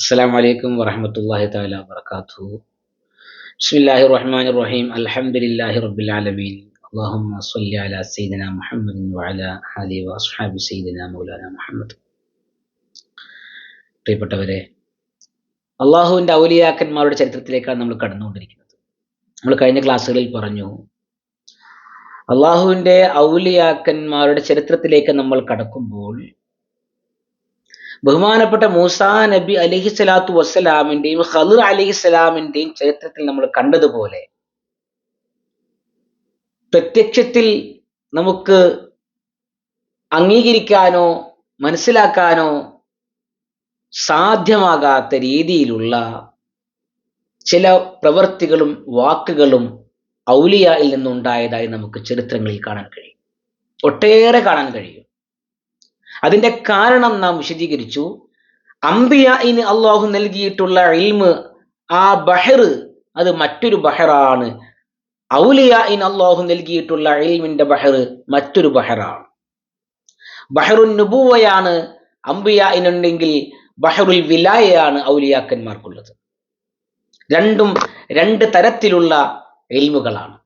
السلام عليكم ورحمة الله تعالى وبركاته بسم الله الرحمن الرحيم الحمد لله رب العالمين اللهم صل على سيدنا محمد وعلى آله وأصحاب سيدنا مولانا محمد പ്രിയപ്പെട്ടവരെ അള്ളാഹുവിൻ്റെ ഔലിയാക്കന്മാരുടെ ചരിത്രത്തിലേക്കാണ് നമ്മൾ കടന്നുകൊണ്ടിരിക്കുന്നത് നമ്മൾ കഴിഞ്ഞ ക്ലാസ്സുകളിൽ പറഞ്ഞു അള്ളാഹുവിൻ്റെ ഔലിയാക്കന്മാരുടെ ചരിത്രത്തിലേക്ക് നമ്മൾ കടക്കുമ്പോൾ ബഹുമാനപ്പെട്ട മൂസാ നബി അലഹി സ്വലാത്തു വസ്സലാമിന്റെയും ഖദർ അലഹി സ്വലാമിന്റെയും ചരിത്രത്തിൽ നമ്മൾ കണ്ടതുപോലെ പ്രത്യക്ഷത്തിൽ നമുക്ക് അംഗീകരിക്കാനോ മനസ്സിലാക്കാനോ സാധ്യമാകാത്ത രീതിയിലുള്ള ചില പ്രവൃത്തികളും വാക്കുകളും ഔലിയായിൽ നിന്നുണ്ടായതായി നമുക്ക് ചരിത്രങ്ങളിൽ കാണാൻ കഴിയും. ഒട്ടേറെ കാണാൻ കഴിയും. അതിന്റെ കാരണം നാം വിശദീകരിച്ചു. അമ്പിയായിന് അള്ളാഹു നൽകിയിട്ടുള്ള ഇൽമ് ആ ബഹർ അത് മറ്റൊരു ബഹറാണ്. ഔലിയായിൻ അള്ളാഹു നൽകിയിട്ടുള്ള ഇൽമിന്റെ ബഹർ മറ്റൊരു ബഹറാണ്. ബഹറുൻ നുബൂവയാണ് അമ്പിയായിനുണ്ടെങ്കിൽ ബഹറുൽ വിലായയാണ് ഔലിയാക്കന്മാർക്കുള്ളത്. രണ്ടും രണ്ട് തരത്തിലുള്ള ഇൽമുകളാണ്.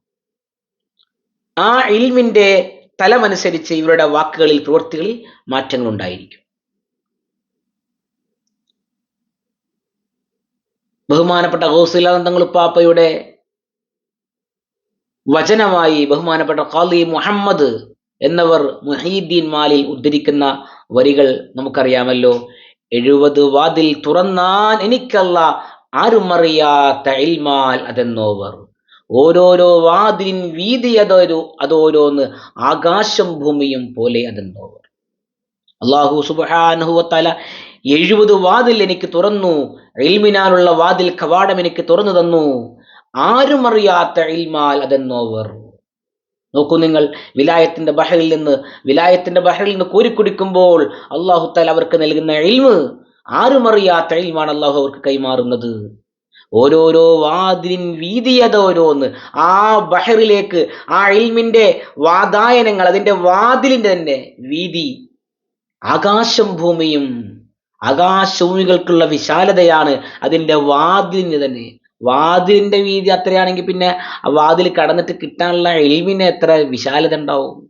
ആ ഇൽമിന്റെ തലമനുസരിച്ച് ഇവരുടെ വാക്കുകളിൽ പ്രവൃത്തികളിൽ മാറ്റങ്ങൾ ഉണ്ടായിരിക്കും ബഹുമാനപ്പെട്ട ഗൗസിലാനന്ദങ്ങൾ പാപ്പയുടെ വചനമായി ബഹുമാനപ്പെട്ട ഖാലി മുഹമ്മദ് എന്നവർ മുഹീദ്ദീൻ മാലിൽ ഉദ്ധരിക്കുന്ന വരികൾ നമുക്കറിയാമല്ലോ. എഴുപത് വാതിൽ തുറന്നാൻ എനിക്കല്ല ആരും അറിയാത്ത ഇൽമാൽ അതെന്നോവർ. ഓരോരോ വാതിലിൻ വീതി അതൊരു അതോരോന്ന് ആകാശം ഭൂമിയും പോലെ അതുണ്ടോ അള്ളാഹു സുബാനുഹുവത്തല എഴുപത് വാതിൽ എനിക്ക് തുറന്നു എൽമിനാലുള്ള വാതിൽ കവാടം എനിക്ക് തുറന്നു തന്നു. ആരും അറിയാത്ത എൽമാൽ അതെന്നോവർ നോക്കൂ നിങ്ങൾ വിലായത്തിന്റെ ബഹറിൽ നിന്ന് വിലായത്തിന്റെ ബഹറിൽ നിന്ന് കോരിക്കുടിക്കുമ്പോൾ അള്ളാഹു താല അവർക്ക് നൽകുന്ന എൽമ് ആരും അറിയാത്ത എൽമാണ് അള്ളാഹു അവർക്ക് കൈമാറുന്നത്. ഓരോരോ വാതിലിൻ വീതിയതോരോന്ന് ആ ബഹറിലേക്ക് ആ ഇൽമിന്റെ വാതായനങ്ങൾ അതിന്റെ വാതിലിന്റെ തന്നെ വീതി. ആകാശം ഭൂമിയും ആകാശഭൂമികൾക്കുള്ള വിശാലതയാണ് അതിന്റെ വാതിലിന് തന്നെ. വാതിലിന്റെ വീതി അത്രയാണെങ്കിൽ പിന്നെ ആ വാതിൽ കടന്നിട്ട് കിട്ടാനുള്ള എൽവിന് എത്ര വിശാലത ഉണ്ടാവും?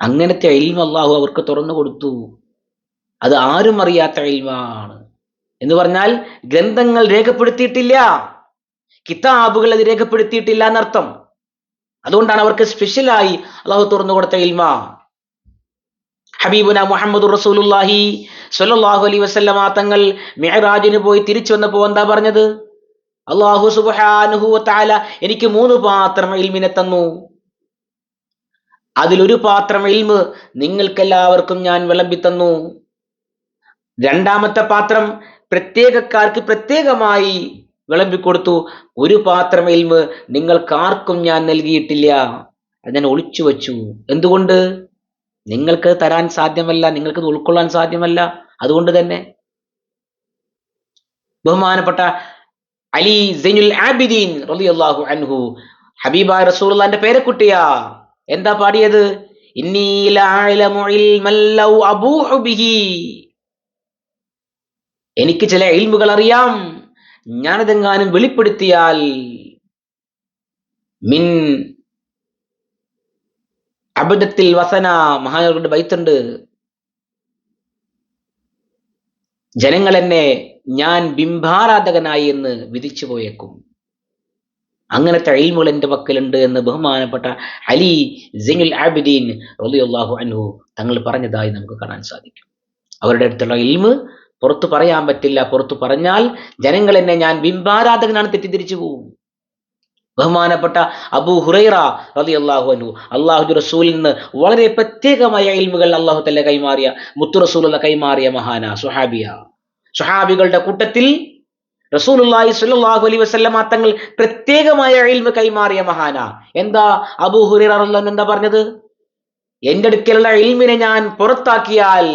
അങ്ങനത്തെ എൽവ് അള്ളാഹു അവർക്ക് തുറന്നു കൊടുത്തു. അത് ആരും അറിയാത്ത എൽമാണ് എന്ന് പറഞ്ഞാൽ ഗ്രന്ഥങ്ങൾ രേഖപ്പെടുത്തിയിട്ടില്ല. കിതാബുകൾ അത് രേഖപ്പെടുത്തിയിട്ടില്ല എന്നർത്ഥം. അതുകൊണ്ടാണ് അവർക്ക് സ്പെഷ്യലായി അള്ളാഹു തുറന്നു കൊടുത്ത ഇൽമ. ഹബീബുന മുഹമ്മദ് റസൂലുല്ലാഹി സ്വല്ലല്ലാഹു അലൈഹി വസല്ലമ തങ്ങൾ മെഹറാജിന് പോയി തിരിച്ചു വന്നപ്പോൾ എന്താ പറഞ്ഞത്? അള്ളാഹു സുബ്ഹാനഹു തആല എനിക്ക് മൂന്ന് പാത്രം ഇൽമിനെ തന്നു. അതിലൊരു പാത്രം ഇൽമ് നിങ്ങൾക്കെല്ലാവർക്കും ഞാൻ വിളമ്പി തന്നു. രണ്ടാമത്തെ പാത്രം പ്രത്യേകക്കാർക്ക് പ്രത്യേകമായി വിളമ്പിക്കൊടുത്തു ഒരു പാത്രം ഇൽമ് നിങ്ങൾക്കാർക്കും ഞാൻ നൽകിയിട്ടില്ല. അത് ഞാൻ ഒളിച്ചു വച്ചു. എന്തുകൊണ്ട്? നിങ്ങൾക്ക് തരാൻ സാധ്യമല്ല. നിങ്ങൾക്ക് ഉൾക്കൊള്ളാൻ സാധ്യമല്ല. അതുകൊണ്ട് തന്നെ ബഹുമാനപ്പെട്ട അലി സൈനുൽ ആബിദീൻ റളിയല്ലാഹു അൻഹു ഹബീബ റസൂലുള്ളാന്റെ പേരക്കുട്ടിയാ. എന്താ പാടിയത്? ഇന്നി ലഅലമു ഇൽമൻ ലൗ അബൂഹു ബിഹി. എനിക്ക് ചില ഇൽമുകൾ അറിയാം ഞാനതെങ്ങാനും വെളിപ്പെടുത്തിയാൽ മിൻ അബദ്ധത്തിൽ വസന മഹാനവരുടെ ബൈത്തുണ്ട് ജനങ്ങൾ എന്നെ ഞാൻ ബിംബാരാധകനായി എന്ന് വിധിച്ചു പോയേക്കും. അങ്ങനത്തെ അഴിമുകൾ എന്റെ പക്കലുണ്ട് എന്ന് ബഹുമാനപ്പെട്ട അലി സിനുൽ ആബിദീൻ റളിയല്ലാഹു അൻഹു തങ്ങൾ പറഞ്ഞതായി നമുക്ക് കാണാൻ സാധിക്കും. അവരുടെ അടുത്തുള്ള ഇൽമ് പുറത്തു പറയാൻ പറ്റില്ല പുറത്തു പറഞ്ഞാൽ ജനങ്ങൾ എന്നെ ഞാൻ ബിംബാരാധകനാണ് തെറ്റിദ്ധരിച്ചു പോകും. ബഹുമാനപ്പെട്ട അബു ഹുറൈറ റതി അള്ളാഹു അനു അള്ളാഹു റസൂലിൽ നിന്ന് വളരെ പ്രത്യേകമായ ഇൽമുകൾ അള്ളാഹു തല്ല കൈമാറിയ മുത്തു റസൂലുള്ള കൈമാറിയ മഹാന സുഹാബിയ. സുഹാബികളുടെ കൂട്ടത്തിൽ റസൂലുല്ലാഹി സ്വല്ലല്ലാഹു അലൈഹി വസല്ലമ തങ്ങൾ പ്രത്യേകമായ ഇൽമ കൈമാറിയ മഹാന. എന്താ? അബൂ ഹുറൈറ എന്താ പറഞ്ഞത്? എന്റെ അടുക്കലുള്ള ഇൽമിനെ ഞാൻ പുറത്താക്കിയാൽ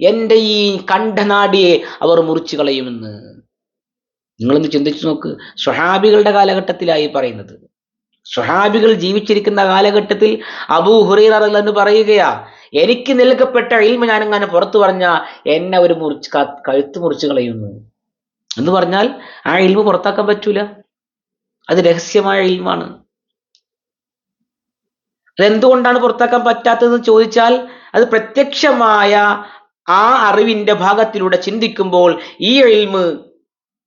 എന്റെ ഈ കണ്ഠനാടിയെ അവർ മുറിച്ചു കളയുമെന്ന്. നിങ്ങളൊന്ന് ചിന്തിച്ചു നോക്ക്. സ്വഹാബികളുടെ കാലഘട്ടത്തിലായി പറയുന്നത്. സ്വഹാബികൾ ജീവിച്ചിരിക്കുന്ന കാലഘട്ടത്തിൽ അബൂ ഹുറൈറ എന്ന് പറയുകയാ എനിക്ക് നൽകപ്പെട്ട ഇൽമ ഞാനെങ്ങനെ പുറത്തു പറഞ്ഞ എന്നെ ഒരു മുറിച്ച് കഴുത്ത് മുറിച്ചു കളയുന്നു. എന്ന് പറഞ്ഞാൽ ആ ഇൽമ പുറത്താക്കാൻ പറ്റൂല. അത് രഹസ്യമായ ഇൽമാണ്. അതെന്തുകൊണ്ടാണ് പുറത്താക്കാൻ പറ്റാത്തതെന്ന് ചോദിച്ചാൽ അത് പ്രത്യക്ഷമായ ആ അറിവിന്റെ ഭാഗത്തിലൂടെ ചിന്തിക്കുമ്പോൾ ഈ എൽമ്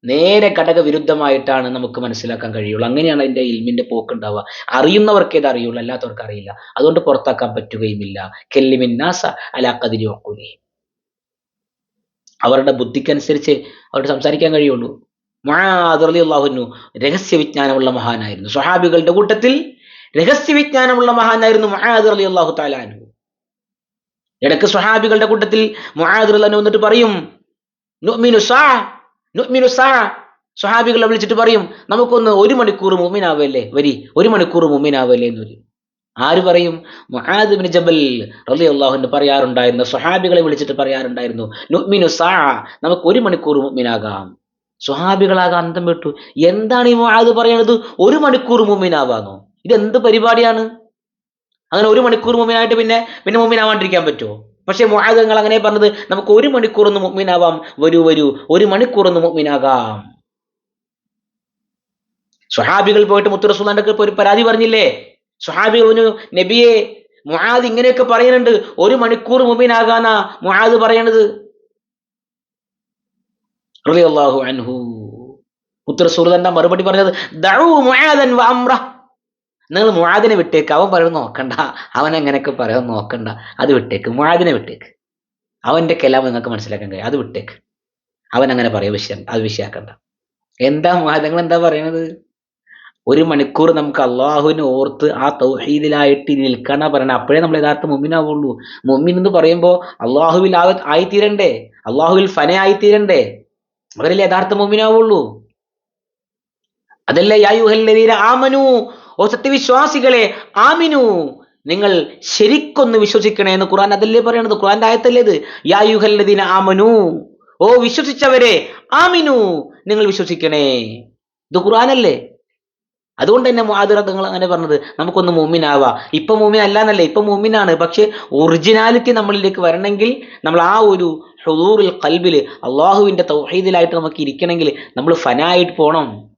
നേരെ ഘടകവിരുദ്ധമായിട്ടാണ് നമുക്ക് മനസ്സിലാക്കാൻ കഴിയുള്ളൂ. അങ്ങനെയാണ് അതിന്റെ ഇൽമിന്റെ പോക്കുണ്ടാവുക. അറിയുന്നവർക്ക് ഇത് അറിയുള്ളൂ അല്ലാത്തവർക്ക് അറിയില്ല. അതുകൊണ്ട് പുറത്താക്കാൻ പറ്റുകയുമില്ല. കെല്ലിമിന്നാസ അലാക്കതിരി വക്കൂലി അവരുടെ ബുദ്ധിക്കനുസരിച്ച് അവർക്ക് സംസാരിക്കാൻ കഴിയുള്ളൂ. അള്ളാഹുനു രഹസ്യ വിജ്ഞാനമുള്ള മഹാനായിരുന്നു. സ്വഹാബികളുടെ കൂട്ടത്തിൽ രഹസ്യ വിജ്ഞാനമുള്ള മഹാനായിരുന്നു മുആദ് അലി അള്ളാഹു താലാനു ഇടയ്ക്ക് സ്വഹാബികളുടെ കൂട്ടത്തിൽ റളിയല്ലാഹു അൻഹു വന്നിട്ട് പറയും സ്വഹാബികളെ വിളിച്ചിട്ട് പറയും നമുക്കൊന്ന് ഒരു മണിക്കൂർ മുമ്മിനാവല്ലേ വരി ഒരു മണിക്കൂർ മുമ്മിനാവല്ലേ എന്ന് വരും ആര് പറയും? മുആദ് ബിൻ ജബൽ റലി അൻഹു പറയാറുണ്ടായിരുന്നു സ്വഹാബികളെ വിളിച്ചിട്ട് പറയാറുണ്ടായിരുന്നു നുഅ്മിനു സാ നമുക്ക് ഒരു മണിക്കൂർ മുമ്മിനാകാം സ്വഹാബികളാകെ അന്തം വിട്ടു എന്താണ് ഈ മുആദ് പറയണത്? ഒരു മണിക്കൂർ മുമ്മിനാവാന്നോ ഇതെന്ത് പരിപാടിയാണ്? അങ്ങനെ ഒരു മണിക്കൂർ മുമ്പിനായിട്ട് പിന്നെ പിന്നെ മുമ്പിനാവാണ്ടിരിക്കാൻ പറ്റുമോ പക്ഷേ മുആദങ്ങൾ അങ്ങനെ പറഞ്ഞത് നമുക്ക് ഒരു മണിക്കൂർ ഒന്ന് മുമ്പിനാവാം വരൂ വരൂ ഒരു മണിക്കൂർ ഒന്ന് മുമ്പിനാകാം. സുഹാബികൾ പോയിട്ട് മുത്തു റസൂലിന്റെ അടുക്കൽ ഒരു പരാതി പറഞ്ഞില്ലേ? സുഹാബികൾ പറഞ്ഞു നബിയെ മുഹാദ് ഇങ്ങനെയൊക്കെ പറയുന്നുണ്ട് ഒരു മണിക്കൂർ മുമ്പിനാകാന്നാ മുഹാദ് പറയണത്. റളിയല്ലാഹു അൻഹു. മുത്തു റസൂൽ എന്താ മറുപടി പറഞ്ഞത് ദഉ മുആദൻ വ നിങ്ങൾ മുഴാദിനെ വിട്ടേക്ക്. അവൻ പറയുന്നത് നോക്കണ്ട. അവൻ എങ്ങനെയൊക്കെ പറയാൻ നോക്കണ്ട. അത് വിട്ടേക്ക്. മുഴാദിനെ വിട്ടേക്ക്. അവന്റെ കലാം നിങ്ങൾക്ക് മനസ്സിലാക്കാൻ കഴിയും. അത് വിട്ടേക്ക്. അവൻ അങ്ങനെ പറയും. വിഷയം. അത് വിഷയാക്കണ്ട. എന്താ നിങ്ങൾ എന്താ പറയണത്? ഒരു മണിക്കൂർ നമുക്ക് അള്ളാഹുവിനെ ഓർത്ത് ആ തൗഹീദിലായിട്ട് നിൽക്കണ പറയണം അപ്പോഴേ നമ്മൾ യഥാർത്ഥ മുമ്മിനാവുള്ളൂ മുമ്മിൻ എന്ന് പറയുമ്പോൾ അള്ളാഹുവിൽ ആ ആയിത്തീരണ്ടേ? അള്ളാഹുവിൽ ഫന ആയിത്തീരണ്ടേ? അവരല്ലേ യഥാർത്ഥ മുമ്മിനാവുള്ളൂ അതല്ലേ യായുഹല്ലദീന ആമനു ഓ സത്യവിശ്വാസികളെ ആമിനു. നിങ്ങൾ ശരിക്കൊന്ന് വിശ്വസിക്കണേ എന്ന് ഖുർആൻ അതല്ലേ പറയണത്? ഖുറാന്റെ ആയത്തല്ലേ ഇത്? യായുഹല്ലദീന ആമനു. ഓ വിശ്വസിച്ചവരെ ആമിനു. നിങ്ങൾ വിശ്വസിക്കണേ. ഇത് ഖുറാനല്ലേ അതുകൊണ്ട് തന്നെ മുആദിറങ്ങൾ അങ്ങനെ പറഞ്ഞത്. നമുക്കൊന്ന് മൂമിനാവാ ഇപ്പൊ മൂമിൻ അല്ലാന്നല്ലേ? ഇപ്പൊ മൂമിനാണ് പക്ഷെ ഒറിജിനാലിറ്റി നമ്മളിലേക്ക് വരണമെങ്കിൽ നമ്മൾ ആ ഒരു ഹുദൂറിൽ കൽബിൽ അള്ളാഹുവിന്റെ തൗഹീദിലായിട്ട് നമുക്ക് ഇരിക്കണമെങ്കിൽ നമ്മൾ ഫനായിട്ട് പോണം.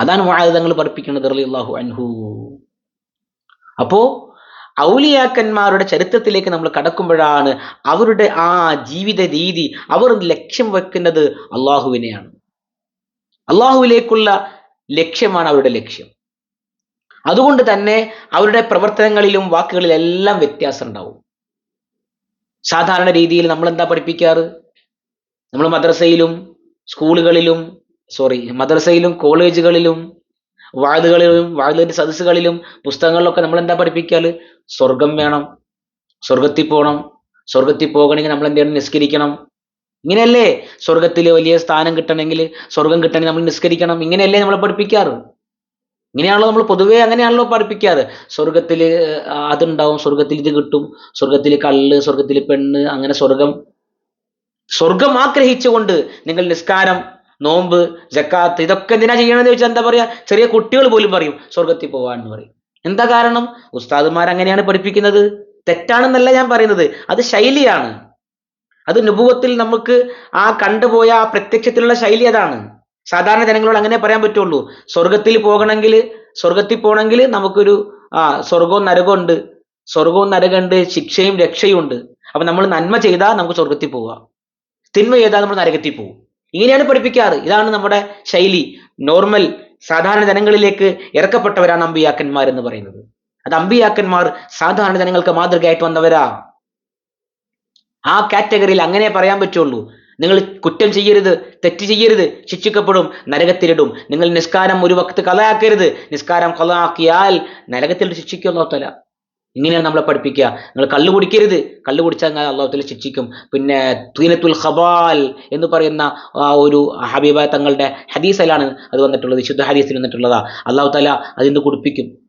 അതാണ് മുആദിതങ്ങൾ പഠിപ്പിക്കുന്നത് റളിയല്ലാഹു അൻഹു. അപ്പോ ഔലിയാക്കന്മാരുടെ ചരിത്രത്തിലേക്ക് നമ്മൾ കടക്കുമ്പോഴാണ് അവരുടെ ആ ജീവിത രീതി അവർ ലക്ഷ്യം വെക്കുന്നത് അള്ളാഹുവിനെയാണ്. അള്ളാഹുവിലേക്കുള്ള ലക്ഷ്യമാണ് അവരുടെ ലക്ഷ്യം. അതുകൊണ്ട് തന്നെ അവരുടെ പ്രവർത്തനങ്ങളിലും വാക്കുകളിലെല്ലാം വ്യത്യാസം ഉണ്ടാവും. സാധാരണ രീതിയിൽ നമ്മൾ എന്താ പഠിപ്പിക്കാറ്? നമ്മൾ മദ്രസയിലും സ്കൂളുകളിലും സോറി മദ്രസയിലും കോളേജുകളിലും വാഴുകളിലും വാഴുവിന്റെ സദസ്സുകളിലും പുസ്തകങ്ങളിലൊക്കെ നമ്മൾ എന്താ പഠിപ്പിക്കാൽ? സ്വർഗം വേണം സ്വർഗത്തിൽ പോകണം സ്വർഗത്തിൽ പോകണമെങ്കിൽ നമ്മൾ എന്ത് ചെയ്യണം നിസ്കരിക്കണം. ഇങ്ങനെയല്ലേ? സ്വർഗത്തിൽ വലിയ സ്ഥാനം കിട്ടണമെങ്കിൽ സ്വർഗം കിട്ടണമെങ്കിൽ നമ്മൾ നിസ്കരിക്കണം. ഇങ്ങനെയല്ലേ നമ്മൾ പഠിപ്പിക്കാറ്? ഇങ്ങനെയാണല്ലോ നമ്മൾ പൊതുവേ അങ്ങനെയാണല്ലോ പഠിപ്പിക്കാറ്. സ്വർഗത്തിൽ അതുണ്ടാവും സ്വർഗത്തിൽ ഇത് കിട്ടും സ്വർഗത്തിൽ കള്ള് സ്വർഗത്തിൽ പെണ്ണ് അങ്ങനെ സ്വർഗം സ്വർഗം ആഗ്രഹിച്ചുകൊണ്ട് നിങ്ങൾ നിസ്കാരം നോമ്പ് ജക്കാത്ത് ഇതൊക്കെ എന്തിനാ ചെയ്യണമെന്ന് ചോദിച്ചാൽ എന്താ പറയാ? ചെറിയ കുട്ടികൾ പോലും പറയും സ്വർഗത്തിൽ എന്ന് പറയും. എന്താ കാരണം? ഉസ്താദുമാർ അങ്ങനെയാണ് പഠിപ്പിക്കുന്നത്. തെറ്റാണെന്നല്ല ഞാൻ പറയുന്നത്. അത് ശൈലിയാണ്. അത് നുപുവത്തിൽ നമുക്ക് ആ കണ്ടുപോയ ആ പ്രത്യക്ഷത്തിലുള്ള ശൈലി അതാണ്. സാധാരണ ജനങ്ങളോട് അങ്ങനെ പറയാൻ പറ്റുള്ളൂ. സ്വർഗത്തിൽ പോകണമെങ്കിൽ സ്വർഗത്തിൽ പോകണമെങ്കിൽ നമുക്കൊരു ആ സ്വർഗവും നരകവും ഉണ്ട്. സ്വർഗവും നരകമുണ്ട് ശിക്ഷയും രക്ഷയും ഉണ്ട്. അപ്പൊ നമ്മൾ നന്മ ചെയ്താൽ നമുക്ക് സ്വർഗത്തിൽ പോവാം. തിന്മ ചെയ്താൽ നമ്മൾ നരകത്തിൽ പോകും ഇങ്ങനെയാണ് പഠിപ്പിക്കാറ്. ഇതാണ് നമ്മുടെ ശൈലി. നോർമൽ സാധാരണ ജനങ്ങളിലേക്ക് ഇറക്കപ്പെട്ടവരാണ് അമ്പിയാക്കന്മാർ എന്ന് പറയുന്നത്. അത് അമ്പിയാക്കന്മാർ സാധാരണ ജനങ്ങൾക്ക് മാതൃകയായിട്ട് വന്നവരാ. ആ കാറ്റഗറിയിൽ അങ്ങനെ പറയാൻ പറ്റുള്ളൂ. നിങ്ങൾ കുറ്റം ചെയ്യരുത് തെറ്റ് ചെയ്യരുത് ശിക്ഷിക്കപ്പെടും നരകത്തിലിടും. നിങ്ങൾ നിസ്കാരം ഒരു വക്ത് കലയാക്കരുത് നിസ്കാരം കലയാക്കിയാൽ നരകത്തിൽ ശിക്ഷിക്കുമല്ലോ തല ഇങ്ങനെയാണ് നമ്മളെ പഠിപ്പിക്കുക. നിങ്ങൾ കള്ളു കുടിക്കരുത്. കള്ളു കുടിച്ചാൽ അള്ളാഹുത്തിൽ ശിക്ഷിക്കും. പിന്നെ തീനത്തുൽ ഖബാൽ എന്ന് പറയുന്ന ഒരു ഹബീബ തങ്ങളുടെ ഹദീസിലാണ് അത് വന്നിട്ടുള്ളത്. വിശുദ്ധ ഹദീസിൽ വന്നിട്ടുള്ളതാ. അള്ളാഹു തല അതിന്ന് കുടിപ്പിക്കും.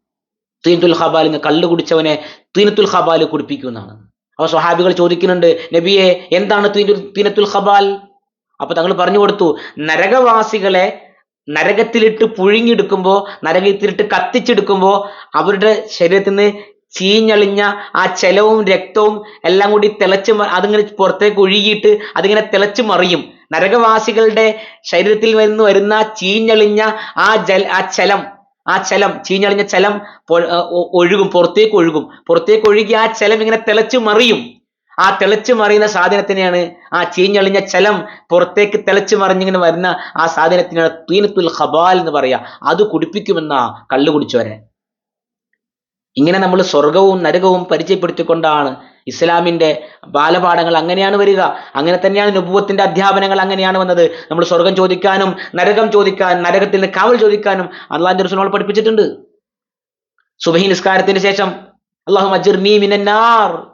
തീനത്തുൽ എന്ന് കള്ളു കുടിച്ചവനെ തീനത്തുൽ ഖബാൽ കുടിപ്പിക്കും എന്നാണ്. അപ്പൊ സ്വഹാബികൾ ചോദിക്കുന്നുണ്ട് നബിയെ എന്താണ് തീന- തീനത്തുൽ ഖബാൽ? അപ്പൊ തങ്ങൾ പറഞ്ഞു കൊടുത്തു നരകവാസികളെ നരകത്തിലിട്ട് പുഴുങ്ങിയെടുക്കുമ്പോ നരകത്തിലിട്ട് കത്തിച്ചെടുക്കുമ്പോൾ അവരുടെ ശരീരത്തിൽ ചീഞ്ഞളിഞ്ഞ ആ ചെലവും രക്തവും എല്ലാം കൂടി തിളച്ച് അതിങ്ങനെ പുറത്തേക്ക് ഒഴുകിയിട്ട് അതിങ്ങനെ തിളച്ച് മറിയും. നരകവാസികളുടെ ശരീരത്തിൽ നിന്ന് വരുന്ന ചീഞ്ഞളിഞ്ഞ ആ ജൽ ആ ചലം ആ ചലം ചീഞ്ഞളിഞ്ഞ ചലം ഒഴുകും പുറത്തേക്ക് ഒഴുകും. പുറത്തേക്ക് ഒഴുകി ആ ചലം ഇങ്ങനെ തിളച്ച് മറിയും. ആ തിളച്ച് മറിയുന്ന സാധനത്തിനെയാണ് ആ ചീഞ്ഞളിഞ്ഞ ചലം പുറത്തേക്ക് തിളച്ച് മറിഞ്ഞിങ്ങനെ വരുന്ന ആ സാധനത്തിനാണ് തീനത്തുൽ ഖബാൽ എന്ന് പറയാ. അത് കുടിപ്പിക്കുമെന്ന കള്ളു കുടിച്ചവരെ ഇങ്ങനെ നമ്മൾ സ്വർഗവും നരകവും പരിചയപ്പെടുത്തിക്കൊണ്ടാണ് ഇസ്ലാമിന്റെ ബാലപാഠങ്ങൾ അങ്ങനെയാണ് വരിക. അങ്ങനെ തന്നെയാണ് നുപൂവത്തിന്റെ അധ്യാപനങ്ങൾ അങ്ങനെയാണ് വന്നത്. നമ്മൾ സ്വർഗം ചോദിക്കാനും നരകം ചോദിക്കാൻ നരകത്തിൽ നിന്ന് കാവൽ ചോദിക്കാനും അള്ളാഹിന്റെ റസൂൽ നമ്മൾ പഠിപ്പിച്ചിട്ടുണ്ട്. സുബഹി നിസ്കാരത്തിന് ശേഷം അള്ളാഹു അജിർനീ മിനന്നാർ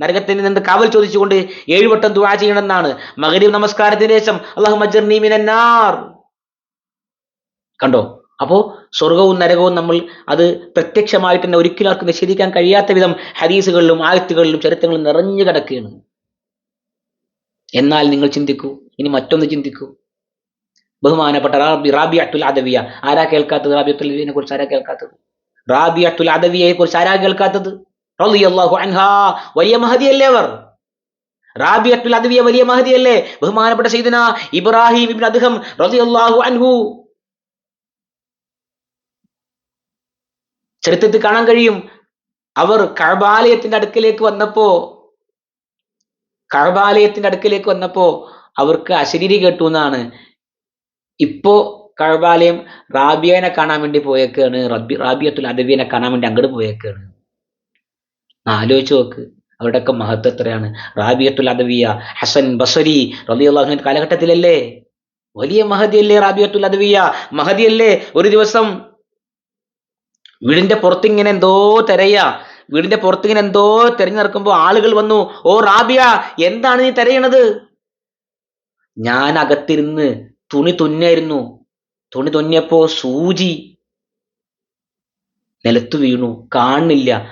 നരകത്തിൽ നിന്ന് കാവൽ ചോദിച്ചുകൊണ്ട് ഏഴുവട്ടം ദുവാ ചെയ്യണമെന്നാണ്. മഗ്രിബ് നമസ്കാരത്തിന് ശേഷം അള്ളാഹു അജിർനീ മിനന്നാർ കണ്ടോ? അപ്പോ സ്വർഗവും നരകവും നമ്മൾ അത് പ്രത്യക്ഷമായിട്ട് തന്നെ ഒരിക്കലും ആർക്ക് നിഷേധിക്കാൻ കഴിയാത്ത വിധം ഹദീസുകളിലും ആയത്തുകളിലും ചരിത്രങ്ങളും നിറഞ്ഞു കിടക്കുകയാണ്. എന്നാൽ നിങ്ങൾ ചിന്തിക്കൂ ഇനി മറ്റൊന്ന് ചിന്തിക്കൂ. ബഹുമാനപ്പെട്ട റാബി റാബി അട്ടുൽ അദവിയ. ആരാ കേൾക്കാത്തത്? റാബി റാബിയത്തുൽ അദവിയെ കുറിച്ച് ആരാ കേൾക്കാത്തത്? റാബി അട്ടുൽ അദവിയെ കുറിച്ച് ആരാ കേൾക്കാത്തത്? റളിയല്ലാഹു അൻഹാ. വലിയ അവർ അവർ. അട്ടുൽ അദവിയ വലിയ മഹദിയല്ലേ? ബഹുമാനപ്പെട്ട ഇബ്രാഹിം ഇബ്നു അദ്ഹം റളിയല്ലാഹു അൻഹു. ചരിത്രത്തിൽ കാണാൻ കഴിയും. അവർ കഴബാലയത്തിന്റെ അടുക്കിലേക്ക് വന്നപ്പോ കഴബാലയത്തിന്റെ അടുക്കിലേക്ക് വന്നപ്പോ അവർക്ക് അശരീരി കേട്ടു എന്നാണ്. ഇപ്പോ കഴബാലയം റാബിയനെ കാണാൻ വേണ്ടി പോയേക്കാണ്. റബി റാബിയത്തുൽ അദബിയനെ കാണാൻ വേണ്ടി അങ്ങോട്ട് പോയേക്കാണ്. ആലോചിച്ച് നോക്ക് അവരുടെയൊക്കെ മഹത്വം എത്രയാണ്. റാബിയത്തുൽ അദവിയ ഹസൻ ബസരി റബിയുള്ളാഹുവിന്റെ കാലഘട്ടത്തിലല്ലേ? വലിയ മഹദിയല്ലേ റാബിയത്തുൽ അദവിയ? മഹദിയല്ലേ ഒരു ദിവസം വീടിന്റെ പുറത്തിങ്ങനെ എന്തോ തിരയാ. വീടിന്റെ പുറത്തിങ്ങനെ എന്തോ തിരഞ്ഞു നടക്കുമ്പോ ആളുകൾ വന്നു ഓ റാബിയ എന്താണ് നീ തിരയണത്? ഞാൻ അകത്തിരുന്ന് തുണി തുന്നായിരുന്നു. തുണി തുന്നിയപ്പോ സൂചി നിലത്തു വീണു. കാണുന്നില്ല.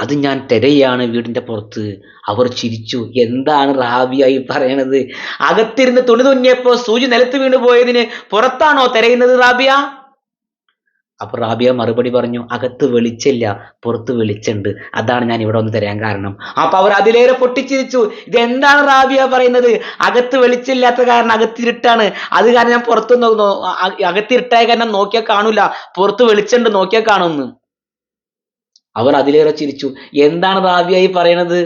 അത് ഞാൻ തിരയാണ് വീടിന്റെ പുറത്ത്. അവർ ചിരിച്ചു. എന്താണ് റാബിയായി പറയണത്? അകത്തിരുന്ന് തുണി തുന്നിയപ്പോ സൂചി നിലത്ത് വീണു പോയതിന് പുറത്താണോ തിരയുന്നത് റാബിയ? അപ്പൊ റാബിയ മറുപടി പറഞ്ഞു അകത്ത് വെളിച്ചില്ല പുറത്ത് വെളിച്ചുണ്ട്. അതാണ് ഞാൻ ഇവിടെ വന്ന് തരാൻ കാരണം. അപ്പൊ അവർ അതിലേറെ പൊട്ടിച്ചിരിച്ചു. ഇത് എന്താണ് റാബിയ പറയുന്നത്? അകത്ത് വെളിച്ചില്ലാത്ത കാരണം അകത്തിരിട്ടാണ്. അത് കാരണം ഞാൻ പുറത്ത് അകത്തിരുട്ടായ കാരണം നോക്കിയാൽ കാണൂല. പുറത്ത് വെളിച്ചുണ്ട് നോക്കിയാൽ കാണുന്നു അവർ അതിലേറെ ചിരിച്ചു. എന്താണ് റാബിയായി പറയണത്?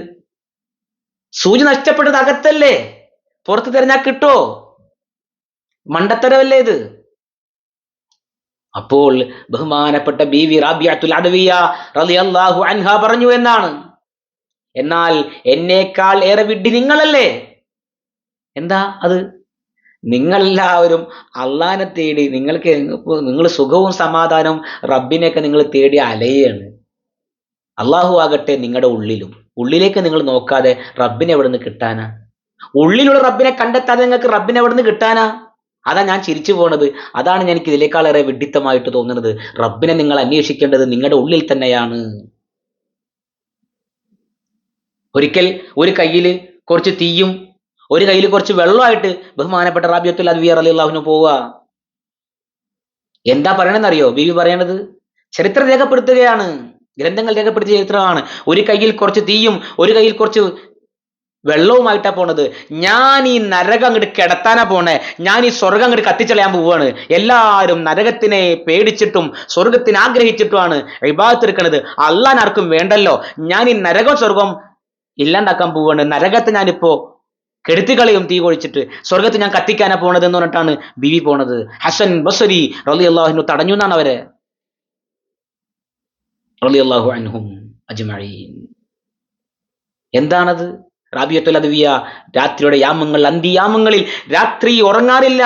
സൂചി നഷ്ടപ്പെട്ടത് അകത്തല്ലേ? പുറത്ത് തിരഞ്ഞാൽ കിട്ടോ? മണ്ടത്തരമല്ലേ ഇത്? അപ്പോൾ ബഹുമാനപ്പെട്ട ബി റാബിയത്തുൽ അദവിയ റളിയല്ലാഹു അൻഹ പറഞ്ഞു എന്നാണ്. എന്നാൽ എന്നേക്കാൾ ഏറെ വിഡ്ഢി നിങ്ങളല്ലേ? എന്താ അത്? നിങ്ങളെല്ലാവരും അള്ളാനെ തേടി നിങ്ങൾക്ക് നിങ്ങൾ സുഖവും സമാധാനവും റബ്ബിനെയൊക്കെ നിങ്ങൾ തേടി അലയാണ്. അള്ളാഹു ആകട്ടെ നിങ്ങളുടെ ഉള്ളിലും. ഉള്ളിലേക്ക് നിങ്ങൾ നോക്കാതെ റബ്ബിനെ എവിടെ നിന്ന് കിട്ടാനാ? ഉള്ളിലുള്ള റബ്ബിനെ കണ്ടെത്താതെ നിങ്ങൾക്ക് റബ്ബിനെ എവിടെ നിന്ന് കിട്ടാനാ? അതാ ഞാൻ ചിരിച്ചു പോണത്. അതാണ് എനിക്ക് ഇതിനേക്കാളേറെ വിഡിത്തമായിട്ട് തോന്നുന്നത്. റബ്ബിനെ നിങ്ങൾ അന്വേഷിക്കേണ്ടത് നിങ്ങളുടെ ഉള്ളിൽ തന്നെയാണ്. ഒരിക്കൽ ഒരു കയ്യിൽ കുറച്ച് തീയും ഒരു കയ്യിൽ കുറച്ച് വെള്ളമായിട്ട് ബഹുമാനപ്പെട്ട റാബിയത്തുൽ അദ്വിയർ അലി അള്ളാഹുന് പോവുക. എന്താ പറയണെന്നറിയോ? ബീവി പറയണത് ചരിത്രം രേഖപ്പെടുത്തുകയാണ്. ഗ്രന്ഥങ്ങൾ രേഖപ്പെടുത്തിയ ചരിത്രമാണ്. ഒരു കയ്യിൽ കുറച്ച് തീയും ഒരു കയ്യിൽ കുറച്ച് വെള്ളവുമായിട്ടാ പോണത്. ഞാൻ ഈ നരകം അങ്ങോട്ട് കിടത്താനാ പോണേ. ഞാൻ ഈ സ്വർഗം അങ്ങോട്ട് കത്തിച്ചളയാൻ പോവാണ്. എല്ലാവരും നരകത്തിനെ പേടിച്ചിട്ടും സ്വർഗത്തിനെ ആഗ്രഹിച്ചിട്ടുമാണ് ഇബാദത്ത് എടുക്കണത്. അള്ളാൻ ആർക്കും വേണ്ടല്ലോ. ഞാൻ ഈ നരകം സ്വർഗം ഇല്ലാണ്ടാക്കാൻ പോവാണ്. നരകത്തെ ഞാനിപ്പോ കെടുത്തിക്കളയും തീ കൊഴിച്ചിട്ട് സ്വർഗത്ത് ഞാൻ കത്തിക്കാനാ പോണത് എന്ന് പറഞ്ഞിട്ടാണ് ബിവി പോണത്. ഹസൻ ബസരി റലി അള്ളാഹുനു തടഞ്ഞു എന്നാണ് അവരെ. അള്ളാഹു അൻഹും എന്താണത്? റാബിയത്തുൽ രാത്രിയുടെ യാമങ്ങൾ അന്തിയാമങ്ങളിൽ രാത്രി ഉറങ്ങാറില്ല.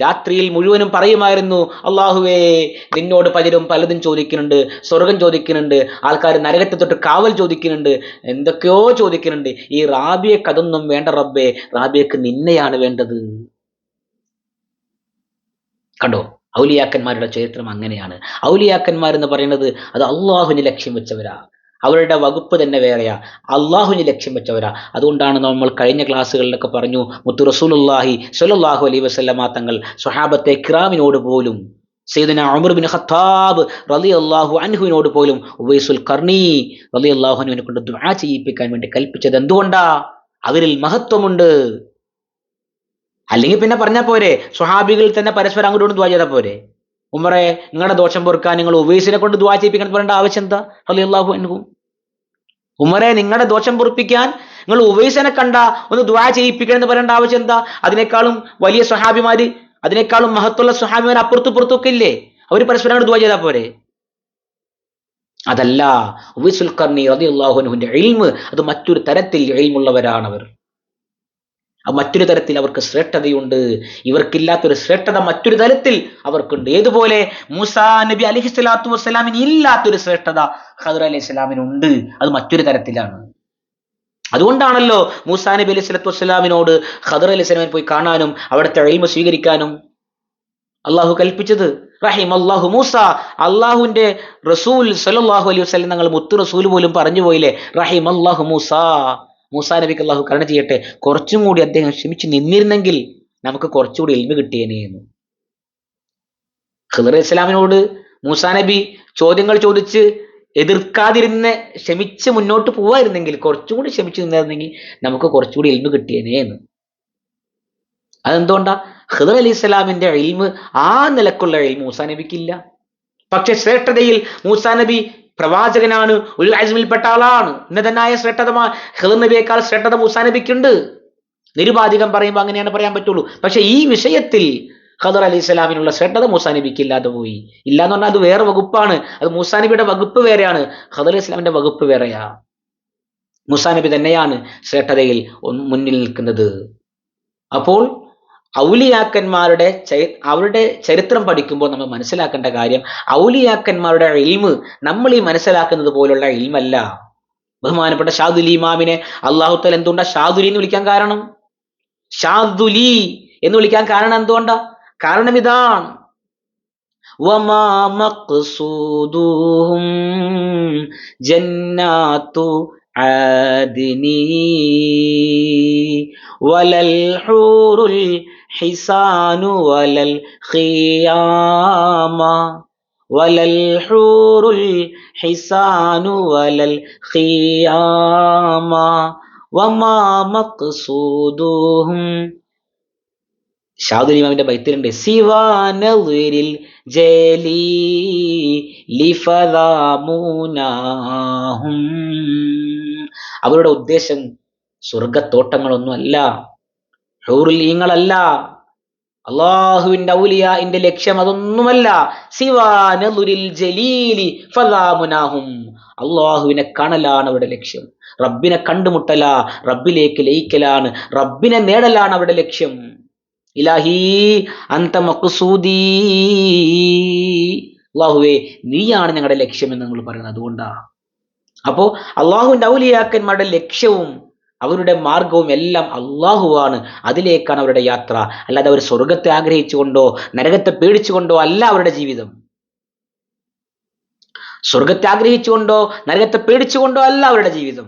രാത്രിയിൽ മുഴുവനും പറയുമായിരുന്നു അള്ളാഹുവേ നിന്നോട് പലരും പലതും ചോദിക്കുന്നുണ്ട് സ്വർഗം ചോദിക്കുന്നുണ്ട് ആൾക്കാർ നരകത്തെ തൊട്ട് കാവൽ ചോദിക്കുന്നുണ്ട് എന്തൊക്കെയോ ചോദിക്കുന്നുണ്ട്. ഈ റാബിയക്ക് അതൊന്നും വേണ്ട റബ്ബേ റാബിയക്ക് നിന്നെയാണ് വേണ്ടത്. കണ്ടോ? ഔലിയാക്കന്മാരുടെ ചരിത്രം അങ്ങനെയാണ്. ഔലിയാക്കന്മാർ എന്ന് പറയുന്നത് അത് അള്ളാഹുവിന് ലക്ഷ്യം വെച്ചവരാ. അവരുടെ വകുപ്പ് തന്നെ വേറെയാ. അള്ളാഹുവിന് ലക്ഷ്യം വെച്ചവരാ. അതുകൊണ്ടാണ് നമ്മൾ കഴിഞ്ഞ ക്ലാസ്സുകളിലൊക്കെ പറഞ്ഞു മുത്തു റസൂലുല്ലാഹി സ്വല്ലല്ലാഹു അലൈ വസല്ലമ തങ്ങൾ സ്വഹാബത്തെ കിറാമിനോട് പോലും സൈദന ഉമർ ബിൻ ഖത്താബ് അള്ളാഹു അൻഹുവിനോട് പോലും ഉബൈസുൽ കർണി റലി അള്ളാഹു അൻഹുവിനെ കൊണ്ട് ദുആ ചെയ്യിപ്പിക്കാൻ വേണ്ടി കൽപ്പിച്ചത് എന്തുകൊണ്ടാ? അവരിൽ മഹത്വമുണ്ട്. അല്ലെങ്കിൽ പിന്നെ പറഞ്ഞാൽ പോരെ സ്വഹാബികൾ തന്നെ പരസ്പരം അങ്ങോട്ടും ദുആ ചെയ്താൽ പോരെ? ഉമറെ നിങ്ങളുടെ ദോഷം പൊറുക്കാൻ നിങ്ങൾ ഉവൈസിനെ കൊണ്ട് ദുആ ചെയ്യിപ്പിക്കണം പറയേണ്ട ആവശ്യം എന്താ? അള്ളാഹു അൻഹു. ഉമറെ നിങ്ങളുടെ ദോഷം പൊറുപ്പിക്കാൻ നിങ്ങൾ ഉവൈസിനെ കണ്ട ഒന്ന് ദുആ ചെയ്യിപ്പിക്കണം എന്ന് പറയേണ്ട ആവശ്യം എന്താ? അതിനേക്കാളും വലിയ സ്വഹാബിമാര് അതിനേക്കാളും മഹത്തുള്ള സ്വഹാബിമാർ അപ്പുറത്തും പുറത്തൊക്കെ ഇല്ലേ? അവർ പരസ്പരം ദ്വാ ചെയ്താൽ പോരെ? അതല്ല ഉവൈസുൽ കർണി അൻഹുവിന്റെ ഇൽമ് അത് മറ്റൊരു തരത്തിൽ അത് മറ്റൊരു തരത്തിൽ അവർക്ക് ശ്രേഷ്ഠതയുണ്ട്. ഇവർക്കില്ലാത്തൊരു ശ്രേഷ്ഠത മറ്റൊരു തരത്തിൽ അവർക്കുണ്ട്. ഏതുപോലെ? മൂസാ നബി അലഹി സ്വലാത്തു വസ്സലാമിന് ഇല്ലാത്തൊരു ശ്രേഷ്ഠത ഖദർ അലൈഹി സ്വലാമിനുണ്ട്. അത് മറ്റൊരു തരത്തിലാണ്. അതുകൊണ്ടാണല്ലോ മൂസാ നബി അലൈഹി സ്വലത്തു വസ്സലാമിനോട് ഖദർ അലൈഹി സ്വലാമിനെ പോയി കാണാനും അവിടുത്തെ എൽമ സ്വീകരിക്കാനും അള്ളാഹു കൽപ്പിച്ചത്. റഹീം അള്ളാഹു മൂസ. അള്ളാഹുവിന്റെ റസൂൽ സല്ലല്ലാഹു അലൈഹി വസല്ലം ഞങ്ങൾ മുത്തു റസൂൽ പോലും പറഞ്ഞു പോയില്ലേ? റഹീം അള്ളാഹു മൂസ. മൂസാ നബിക്ക് അള്ളാഹു കരുണ ചെയ്യട്ടെ. കുറച്ചും കൂടി അദ്ദേഹം ക്ഷമിച്ച് നിന്നിരുന്നെങ്കിൽ നമുക്ക് കുറച്ചുകൂടി എൽമ കിട്ടിയേനെ എന്ന്. ഖിദർ ഇസ്ലാമിനോട് മൂസാ നബി ചോദ്യങ്ങൾ ചോദിച്ച് എതിർക്കാതിരുന്ന് ക്ഷമിച്ച് മുന്നോട്ട് പോവായിരുന്നെങ്കിൽ കുറച്ചുകൂടി ക്ഷമിച്ച് നിന്നായിരുന്നെങ്കിൽ നമുക്ക് കുറച്ചുകൂടി എൽമ കിട്ടിയേനെ എന്ന്. അതെന്തുകൊണ്ടാ? ഖിദർ അലി ഇസ്ലാമിന്റെ എൽമ് ആ നിലക്കുള്ള എൽമ് മൂസാ നബിക്കില്ല. പക്ഷെ ശ്രേഷ്ഠതയിൽ മൂസാ നബി പ്രവാചകനാണ് ഒരു അജ്മിൽപ്പെട്ട ആളാണ്. ഉന്നതനായ ശ്രേഷ്ഠത ഖിദർ നബിയേക്കാൾ ശ്രേഷ്ഠത മൂസാ നബിക്കുണ്ട് നിരുപാധികം പറയുമ്പോൾ അങ്ങനെയാണ് പറയാൻ പറ്റുള്ളൂ. പക്ഷെ ഈ വിഷയത്തിൽ ഖദർ അലി ഇസ്ലാമിനുള്ള ശ്രേഷ്ഠത മൂസാ നബിക്ക് ഇല്ലാതെ പോയി. ഇല്ലാന്ന് പറഞ്ഞാൽ അത് വേറെ വകുപ്പാണ്. അത് മൂസാ നബിയുടെ വകുപ്പ് വേറെയാണ്. ഖദർ അലി ഇസ്ലാമിന്റെ വകുപ്പ് വേറെയാ. മൂസാനബി തന്നെയാണ് ശ്രേഷ്ഠതയിൽ മുന്നിൽ നിൽക്കുന്നത്. അപ്പോൾ ഔലിയാക്കന്മാരുടെ ചരി- അവരുടെ ചരിത്രം പഠിക്കുമ്പോൾ നമ്മൾ മനസ്സിലാക്കേണ്ട കാര്യം ഔലിയാക്കന്മാരുടെ ഇൽമ് നമ്മൾ ഈ മനസ്സിലാക്കുന്നത് പോലുള്ള ഇൽമല്ല ബഹുമാനപ്പെട്ട ഷാദുലി ഇമാമിനെ അള്ളാഹുത്തൽ എന്തുകൊണ്ടാ ഷാദുലി എന്ന് വിളിക്കാൻ കാരണം ഷാദുലി എന്ന് വിളിക്കാൻ കാരണം എന്തുകൊണ്ടാ കാരണം ഇതാണ് وما مقصودهم جنات عدن ولا الحور ഹിസാനു വലൽ ഖിയാമ വലൽ ഹൂറുൽ ഹിസാനു വലൽ ഖിയാമ വമാ മഖ്സൂദുഹും. ഷാദുൽ ഇമാമിന്റെ ബൈത്തിലുണ്ട് സിവാനിൽ ജലി അവരുടെ ഉദ്ദേശം സ്വർഗത്തോട്ടങ്ങളൊന്നുമല്ല ഹൂറുലീങ്ങളല്ല അള്ളാഹുവിന്റെ ഔലിയാന്റെ ലക്ഷ്യം അതൊന്നുമല്ല. സിവാനുരിൽ ജലീലി ഫലാമുനാഹും അള്ളാഹുവിനെ കാണലാണ് അവരുടെ ലക്ഷ്യം. റബ്ബിനെ കണ്ടുമുട്ടല റബ്ബിലേക്ക് ലയിക്കലാണ്. റബ്ബിനെ നേടലാണ് അവരുടെ ലക്ഷ്യം. ഇലാഹി അന്ത മക്സൂദീ. അള്ളാഹുവേ നീയാണ് ഞങ്ങളുടെ ലക്ഷ്യം എന്ന് നിങ്ങൾ പറയുന്നത്. അതുകൊണ്ടാ. അപ്പോ അള്ളാഹുവിന്റെ ഔലിയാക്കന്മാരുടെ ലക്ഷ്യവും അവരുടെ മാർഗവും എല്ലാം അള്ളാഹുവാണ്. അതിലേക്കാണ് അവരുടെ യാത്ര. അല്ലാതെ അവർ സ്വർഗത്തെ ആഗ്രഹിച്ചുകൊണ്ടോ നരകത്തെ പേടിച്ചുകൊണ്ടോ അല്ല അവരുടെ ജീവിതം. സ്വർഗത്തെ ആഗ്രഹിച്ചുകൊണ്ടോ നരകത്തെ പേടിച്ചുകൊണ്ടോ അല്ല അവരുടെ ജീവിതം.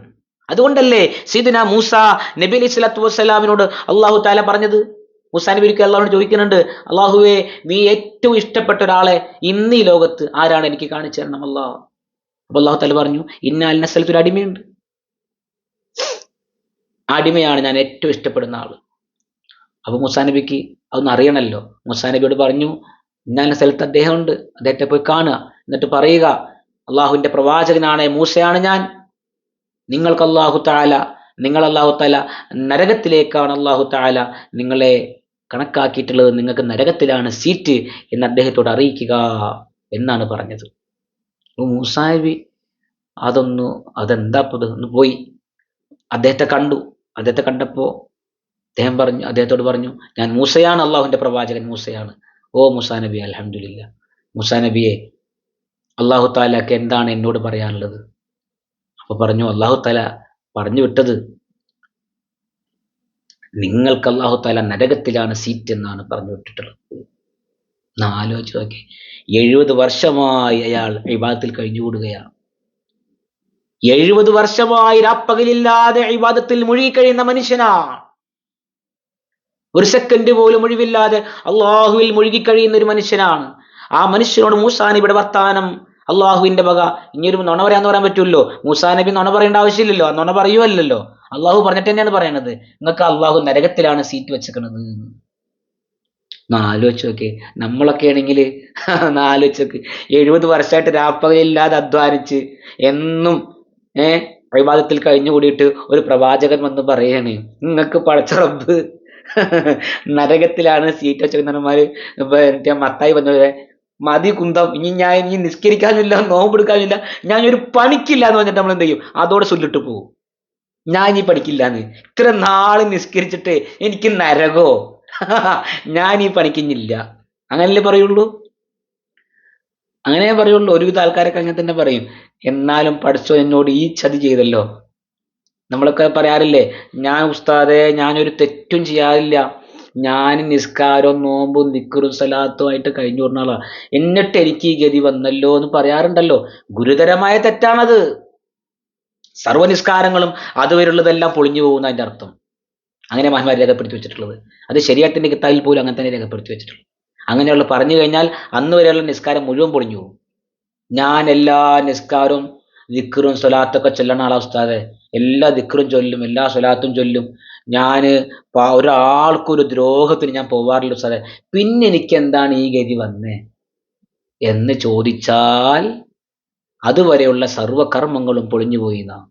അതുകൊണ്ടല്ലേ സീദന മൂസ നബി അലി സ്വലാത്തു വസ്സലാമിനോട് അള്ളാഹു താല പറഞ്ഞത്? മൂസാ നബി ഒരിക്കലും അള്ളാഹുനോട് ചോദിക്കുന്നുണ്ട് അള്ളാഹുവെ നീ ഏറ്റവും ഇഷ്ടപ്പെട്ട ഒരാളെ ഇന്ന് ലോകത്ത് ആരാണ് എനിക്ക് കാണിച്ചു തരണം അള്ളാഹ് അപ്പൊ അള്ളാഹു താല പറഞ്ഞു ഇന്നാലിന്റെ സ്ഥലത്ത് ഒരു അടിമയുണ്ട്. അടിമയാണ് ഞാൻ ഏറ്റവും ഇഷ്ടപ്പെടുന്ന ആൾ. അപ്പോൾ മുസാ നബിക്ക് അതൊന്നും അറിയണമല്ലോ മുസാ നബിയോട് പറഞ്ഞു ഞാൻ സ്ഥലത്ത് അദ്ദേഹമുണ്ട് അദ്ദേഹത്തെ പോയി കാണുക. എന്നിട്ട് പറയുക അള്ളാഹുവിന്റെ പ്രവാചകനാണ് മൂസയാണ് ഞാൻ. നിങ്ങൾക്ക് അള്ളാഹു താല നിങ്ങൾ അള്ളാഹു താല നരകത്തിലേക്കാണ് അള്ളാഹു താല നിങ്ങളെ കണക്കാക്കിയിട്ടുള്ളത്. നിങ്ങൾക്ക് നരകത്തിലാണ് സീറ്റ് എന്ന് അദ്ദേഹത്തോട് അറിയിക്കുക എന്നാണ് പറഞ്ഞത്. മൂസാബി അതൊന്നു അതെന്താ ഒന്ന് പോയി. അദ്ദേഹത്തെ കണ്ടു. അദ്ദേഹത്തെ കണ്ടപ്പോൾ അദ്ദേഹം പറഞ്ഞു അദ്ദേഹത്തോട് പറഞ്ഞു ഞാൻ മൂസയാണ് അള്ളാഹുവിന്റെ പ്രവാചകൻ മൂസയാണ്. ഓ മുസാ നബി അലഹമില്ല മുസാ നബിയെ അള്ളാഹു താലാക്ക് എന്താണ് എന്നോട് പറയാനുള്ളത്? അപ്പോൾ പറഞ്ഞു അള്ളാഹു താല പറഞ്ഞു വിട്ടത് നിങ്ങൾക്ക് അള്ളാഹു താല നരകത്തിലാണ് സീറ്റ് എന്നാണ് പറഞ്ഞു വിട്ടിട്ടുള്ളത്. എന്നാലോചിച്ച് നോക്കി. എഴുപത് വർഷമായി അയാൾ വിവാദത്തിൽ കഴിഞ്ഞുകൂടുകയാണ്. എഴുപത് വർഷമായി രാപ്പകലില്ലാതെ വിവാദത്തിൽ മുഴുകിക്കഴിയുന്ന മനുഷ്യനാ. ഒരു സെക്കൻഡ് പോലും ഒഴിവില്ലാതെ അള്ളാഹുവിൽ മുഴുകിക്കഴിയുന്ന ഒരു മനുഷ്യനാണ്. ആ മനുഷ്യനോട് മൂസാൻ ഇവിടെ വർത്താനം അള്ളാഹുവിന്റെ വക. ഇനിയൊരു നുണ പറയാന്ന് പറയാൻ പറ്റുമല്ലോ? മൂസാ നബി നുണ പറയേണ്ട ആവശ്യമില്ലല്ലോ? നുണ പറയുമല്ലോ അള്ളാഹു പറഞ്ഞിട്ട് തന്നെയാണ് പറയണത്. നിങ്ങൾക്ക് അള്ളാഹു നരകത്തിലാണ് സീറ്റ് വെച്ചേക്കണത്. നാലോചിച്ച് നോക്കേ നമ്മളൊക്കെ ആണെങ്കിൽ നാലോചിച്ച് നോക്ക്. എഴുപത് വർഷമായിട്ട് രാപ്പകലില്ലാതെ അധ്വാനിച്ച് എന്നും ഏ? വിവാദത്തിൽ കഴിഞ്ഞു കൂടിയിട്ട് ഒരു പ്രവാചകൻ വന്ന് പറയാണ് നിങ്ങൾക്ക് പടച്ച റബ്ബ് നരകത്തിലാണ് സീറ്റ് വെച്ചമാര് മറ്റേ മത്തായി വന്നവരെ മതി കുന്തം ഇനി ഞാൻ ഇനി നിസ്കരിക്കാനില്ല നോമ്പെടുക്കാനില്ല ഞാൻ ഒരു പണിക്കില്ല എന്ന് പറഞ്ഞിട്ട് നമ്മൾ എന്ത് ചെയ്യും? അതോടെ ചൊല്ലിട്ട് പോകും ഞാൻ ഇനി പഠിക്കില്ലാന്ന് ഇത്ര നാൾ നിസ്കരിച്ചിട്ട് എനിക്ക് നരകോ? ഞാൻ ഈ പണിക്കിഞ്ഞില്ല അങ്ങനല്ലേ പറയുള്ളൂ? അങ്ങനെ പറയുള്ളൂ ഒരുവിധ ആൾക്കാരൊക്കെ അങ്ങനെ തന്നെ പറയും. എന്നാലും പഠിച്ചോ എന്നോട് ഈ ചതി ചെയ്തല്ലോ. നമ്മളൊക്കെ പറയാറില്ലേ ഞാൻ ഉസ്താദെ ഞാനൊരു തെറ്റും ചെയ്യാറില്ല. ഞാൻ നിസ്കാരവും നോമ്പും നിക്കറും സലാത്തും ആയിട്ട് കഴിഞ്ഞു പറഞ്ഞാളാ എന്നിട്ട് എനിക്ക് ഈ ഗതി വന്നല്ലോ എന്ന് പറയാറുണ്ടല്ലോ. ഗുരുതരമായ തെറ്റാണത്. സർവനിസ്കാരങ്ങളും അതുവരെയുള്ളതെല്ലാം പൊളിഞ്ഞു പോകുന്ന അതിന്റെ അർത്ഥം. അങ്ങനെ മഹന്മാർ രേഖപ്പെടുത്തി വെച്ചിട്ടുള്ളത്. അത് ശരിയാത്തിന്റെ കിതാബിൽ പോലും അങ്ങനെ തന്നെ രേഖപ്പെടുത്തി വെച്ചിട്ടുള്ളത്. അങ്ങനെയുള്ള പറഞ്ഞു കഴിഞ്ഞാൽ അന്ന് വരെയുള്ള നിസ്കാരം മുഴുവൻ പൊളിഞ്ഞു പോകും. ഞാൻ എല്ലാ നിസ്കാരവും ദിക്കറും സ്വലാത്തൊക്കെ ചൊല്ലണ ആളാ ഉസ്താദെ. എല്ലാ ദിക്കറും ചൊല്ലും എല്ലാ സ്വലാത്തും ചൊല്ലും. ഞാൻ ഒരാൾക്കൊരു ദ്രോഹത്തിന് ഞാൻ പോവാറില്ല ഉസ്താദെ. പിന്നെ എനിക്ക് എന്താണ് ഈ ഗതി വന്നേ? എന്ന് ചോദിച്ചാൽ അതുവരെയുള്ള സർവകർമ്മങ്ങളും പൊളിഞ്ഞുപോയി നാം.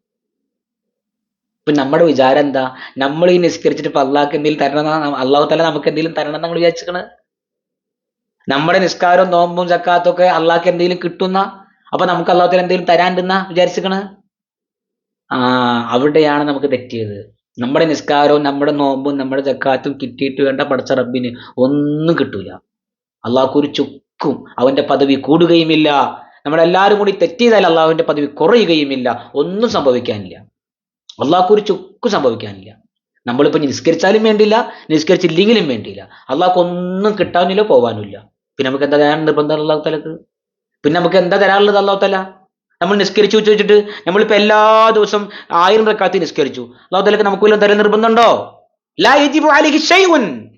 ഇപ്പൊ നമ്മുടെ വിചാരം എന്താ? നമ്മൾ ഈ നിസ്കരിച്ചിട്ട് ഇപ്പൊ അള്ളാഹ്ക്ക് എന്തെങ്കിലും തരണം അള്ളാഹു തല നമുക്ക് എന്തെങ്കിലും തരണം നമ്മൾ വിചാരിച്ചിക്കണ് നമ്മുടെ നിസ്കാരവും നോമ്പും ചക്കാത്തും ഒക്കെ അള്ളാഹ്ക്ക് എന്തെങ്കിലും കിട്ടുന്ന അപ്പൊ നമുക്ക് അള്ളാഹത്തിൽ എന്തെങ്കിലും തരാണ്ടെന്ന വിചാരിച്ചിക്കണ് ആ അവിടെയാണ് നമുക്ക് തെറ്റിയത്. നമ്മുടെ നിസ്കാരവും നമ്മുടെ നോമ്പും നമ്മുടെ ചക്കാത്തും കിട്ടിയിട്ട് വേണ്ട പടച്ച റബ്ബിന് ഒന്നും കിട്ടൂല. അള്ളാഹ്ക്ക് ഒരു ചുക്കും അവന്റെ പദവി കൂടുകയുമില്ല. നമ്മളെല്ലാവരും കൂടി തെറ്റിയതായാലും അള്ളാഹുവിന്റെ പദവി കുറയുകയുമില്ല. ഒന്നും സംഭവിക്കാനില്ല. അള്ളാഹ്ക്ക് ഒരു ചുക്കും സംഭവിക്കാനില്ല. നമ്മളിപ്പോൾ നിസ്കരിച്ചാലും വേണ്ടില്ല നിസ്കരിച്ചില്ലെങ്കിലും വേണ്ടിയില്ല അള്ളാഹ്ക്ക് ഒന്നും കിട്ടാനില്ല പോവാനുമില്ല പിന്നെ നമുക്ക് എന്താ തരാൻ നിർബന്ധം അള്ളാഹു തലക്ക് പിന്നെ നമുക്ക് എന്താ തരാനുള്ളത് അള്ളാഹു നമ്മൾ നിസ്കരിച്ചു വെച്ച് വെച്ചിട്ട് നമ്മളിപ്പോൾ എല്ലാ ദിവസവും ആയിരം റക്കാത്തി നിസ്കരിച്ചു. അള്ളാഹു തലക്ക് നമുക്ക് വല്ലതും തരാൻ നിർബന്ധമുണ്ടോ? ലാ യജിബു അലൈഹി ഷൈഉൻ.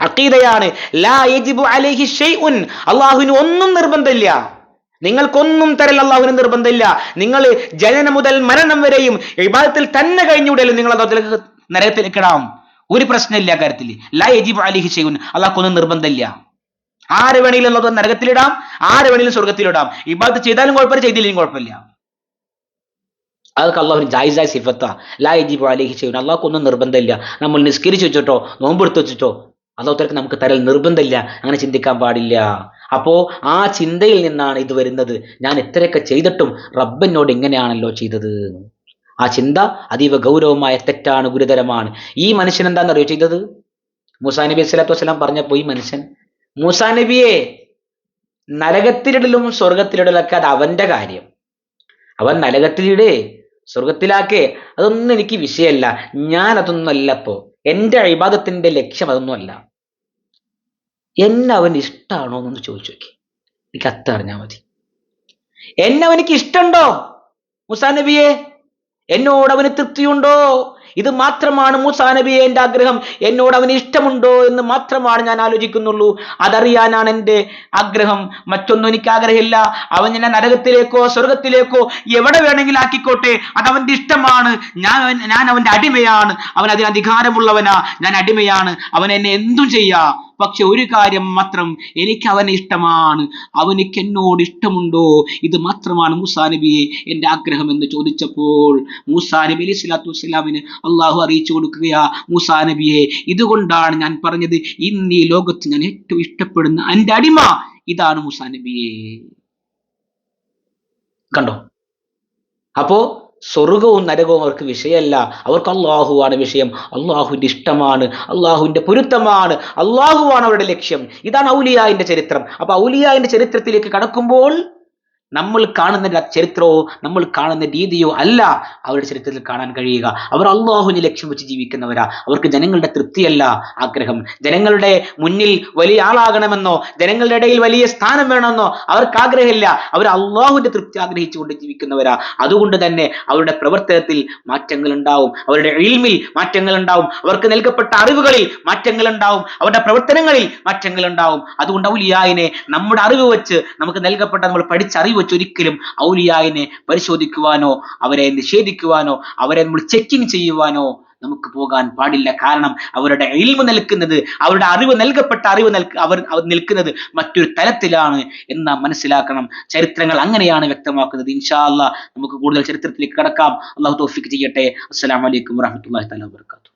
അഖീദയാണ്. ലാ യജിബു അലൈഹി ഷൈഉൻ. അള്ളാഹുവിന് ഒന്നും നിർബന്ധമില്ല. നിങ്ങൾക്കൊന്നും തരൽ അള്ളാഹുവിന് നിർബന്ധമില്ല. നിങ്ങൾ ജനനം മുതൽ മരണം വരെയും വിഭാഗത്തിൽ തന്നെ കഴിഞ്ഞുവിടലും നിങ്ങൾ അള്ളാഹുലേക്ക് നരകത്തിലേക്കിടാം ഒരു പ്രശ്നമില്ല കാര്യത്തിൽ. ലാ യജിബു അലൈഹി ഷൈഉൻ. അള്ളാഹ്ക്കൊന്നും നിർബന്ധമില്ല. ആര് വേണമെങ്കിലും അള്ളാഹു നരകത്തിലിടാം ആര് വേണമെങ്കിലും സ്വർഗത്തിലിടാം ഇബാദത്ത് ചെയ്താലും കുഴപ്പമില്ല ചെയ്തില്ലെങ്കിലും കുഴപ്പമില്ല. അതൊക്കെ അള്ളാഹുവിന് ജായിസായ സിഫത്ത. ലാ യജിബു അലൈഹി ഷൈഉൻ. അള്ളാഹ്ക്കൊന്നും നിർബന്ധമില്ല. നമ്മൾ നിസ്കരിച്ച് വെച്ചിട്ടോ നോമ്പെടുത്ത് വെച്ചിട്ടോ അള്ളാഹുത്തർക്ക് നമുക്ക് തരൽ നിർബന്ധമില്ല. അങ്ങനെ ചിന്തിക്കാൻ പാടില്ല. അപ്പോ ആ ചിന്തയിൽ നിന്നാണ് ഇത് വരുന്നത്. ഞാൻ ഇത്രയൊക്കെ ചെയ്തിട്ടും റബ്ബിനോട് ഇങ്ങനെയാണല്ലോ ചെയ്തത്. ആ ചിന്ത അതീവ ഗൗരവമായ തെറ്റാണ് ഗുരുതരമാണ്. ഈ മനുഷ്യൻ എന്താണെന്നറിയോ ചെയ്തത്? മൂസാ നബി സ്വലാത്തു വസ്സലാം പറഞ്ഞപ്പോ ഈ മനുഷ്യൻ മൂസാ നബിയെ നരകത്തിലിടലും സ്വർഗത്തിലിടലൊക്കെ അത് അവന്റെ കാര്യം. അവൻ നരകത്തിലിടേ സ്വർഗത്തിലാക്കേ അതൊന്നും എനിക്ക് വിഷയമല്ല. ഞാൻ അതൊന്നും അല്ലപ്പോ എന്റെ എന്റെ അഴിബാദത്തിന്റെ ലക്ഷ്യം അതൊന്നുമല്ല. എന്നെ അവൻ ഇഷ്ടമാണോ എന്നൊന്ന് ചോദിച്ചു നോക്കി. എനിക്ക് അത്ത അറിഞ്ഞാൽ മതി. എന്നെ അവനിക്ക് ഇഷ്ടമുണ്ടോ? മുസാ നബിയെ എന്നോട് അവന് തൃപ്തിയുണ്ടോ? ഇത് മാത്രമാണ് മൂസാ നബിയെ എന്റെ ആഗ്രഹം. എന്നോട് അവന് ഇഷ്ടമുണ്ടോ എന്ന് മാത്രമാണ് ഞാൻ ആലോചിക്കുന്നുള്ളൂ. അതറിയാനാണ് എന്റെ ആഗ്രഹം. മറ്റൊന്നും എനിക്ക് ആഗ്രഹമില്ല. അവൻ എന്നെ നരകത്തിലേക്കോ സ്വർഗത്തിലേക്കോ എവിടെ വേണമെങ്കിലും ആക്കിക്കോട്ടെ. അത് അവന്റെ ഇഷ്ടമാണ്. ഞാൻ ഞാൻ അവന്റെ അടിമയാണ്. അവൻ അതിന് അധികാരമുള്ളവനാ. ഞാൻ അടിമയാണ്. അവൻ എന്നെ എന്തും ചെയ്യാ. പക്ഷെ ഒരു കാര്യം മാത്രം എനിക്ക് അവനെ ഇഷ്ടമാണ്. അവനിക്ക് എന്നോട് ഇഷ്ടമുണ്ടോ? ഇത് മാത്രമാണ് മൂസാ നബിയെ എന്റെ ആഗ്രഹം എന്ന് ചോദിച്ചപ്പോൾ മൂസാ നബി അലൈഹി സ്വലാത്തു വസ്സലാമിന് അള്ളാഹു അറിയിച്ചു കൊടുക്കുകയാ മൂസാ നബിയെ ഇതുകൊണ്ടാണ് ഞാൻ പറഞ്ഞത് ഇന്ന് ഈ ലോകത്ത് ഞാൻ ഏറ്റവും ഇഷ്ടപ്പെടുന്ന എന്റെ അടിമ ഇതാണ് മൂസാ നബിയെ. കണ്ടോ? അപ്പോ സ്വർഗവും നരകവും അവർക്ക് വിഷയമല്ല. അവർക്ക് അള്ളാഹുവാണ് വിഷയം. അള്ളാഹുവിന്റെ ഇഷ്ടമാണ്. അള്ളാഹുവിന്റെ പൊരുത്തമാണ്. അള്ളാഹുവാണ് അവരുടെ ലക്ഷ്യം. ഇതാണ് ഔലിയായിന്റെ ചരിത്രം. അപ്പോൾ ഔലിയായിന്റെ ചരിത്രത്തിലേക്ക് കടക്കുമ്പോൾ നമ്മൾ കാണുന്ന ചരിത്രമോ നമ്മൾ കാണുന്ന രീതിയോ അല്ല അവരുടെ ചരിത്രത്തിൽ കാണാൻ കഴിയുക. അവർ അള്ളാഹുവിനെ ലക്ഷ്യം വെച്ച് ജീവിക്കുന്നവരാ. അവർക്ക് ജനങ്ങളുടെ തൃപ്തിയല്ല ആഗ്രഹം. ജനങ്ങളുടെ മുന്നിൽ വലിയ ആളാകണമെന്നോ ജനങ്ങളുടെ ഇടയിൽ വലിയ സ്ഥാനം വേണമെന്നോ അവർക്ക് ആഗ്രഹമില്ല. അവർ അള്ളാഹുവിന്റെ തൃപ്തി ആഗ്രഹിച്ചുകൊണ്ട് ജീവിക്കുന്നവരാ. അതുകൊണ്ട് തന്നെ അവരുടെ പ്രവർത്തനത്തിൽ മാറ്റങ്ങൾ ഉണ്ടാവും. അവരുടെ ഇൽമിൽ മാറ്റങ്ങൾ ഉണ്ടാവും. അവർക്ക് നൽകപ്പെട്ട അറിവുകളിൽ മാറ്റങ്ങൾ ഉണ്ടാവും. അവരുടെ പ്രവർത്തനങ്ങളിൽ മാറ്റങ്ങൾ ഉണ്ടാവും. അതുകൊണ്ട് ഔലിയായിനെ നമ്മുടെ അറിവ് വെച്ച് നമുക്ക് നൽകപ്പെട്ട നമ്മൾ പഠിച്ച അറിവ് വെച്ച് ഒരിക്കലും ഔലിയായിനെ പരിശോധിക്കുവാനോ അവരെ നിഷേധിക്കുവാനോ അവരെ നമ്മൾ ചെക്കിങ് ചെയ്യുവാനോ നമുക്ക് പോകാൻ പാടില്ല. കാരണം അവരുടെ ഇൽമ നിൽക്കുന്നത് അവരുടെ അറിവ് നൽകപ്പെട്ട അറിവ് നൽക അവർ നിൽക്കുന്നത് മറ്റൊരു തലത്തിലാണ് എന്ന് നാം മനസ്സിലാക്കണം. ചരിത്രങ്ങൾ അങ്ങനെയാണ് വ്യക്തമാക്കുന്നത്. ഇൻഷാ അല്ലാ നമുക്ക് കൂടുതൽ ചരിത്രത്തിലേക്ക് കടക്കാം. അള്ളാഹു തോഫിക്ക് ചെയ്യട്ടെ. അസ്സലാമു അലൈക്കും വറഹ്മത്തുള്ളാഹി തആല വബറകാതുഹു.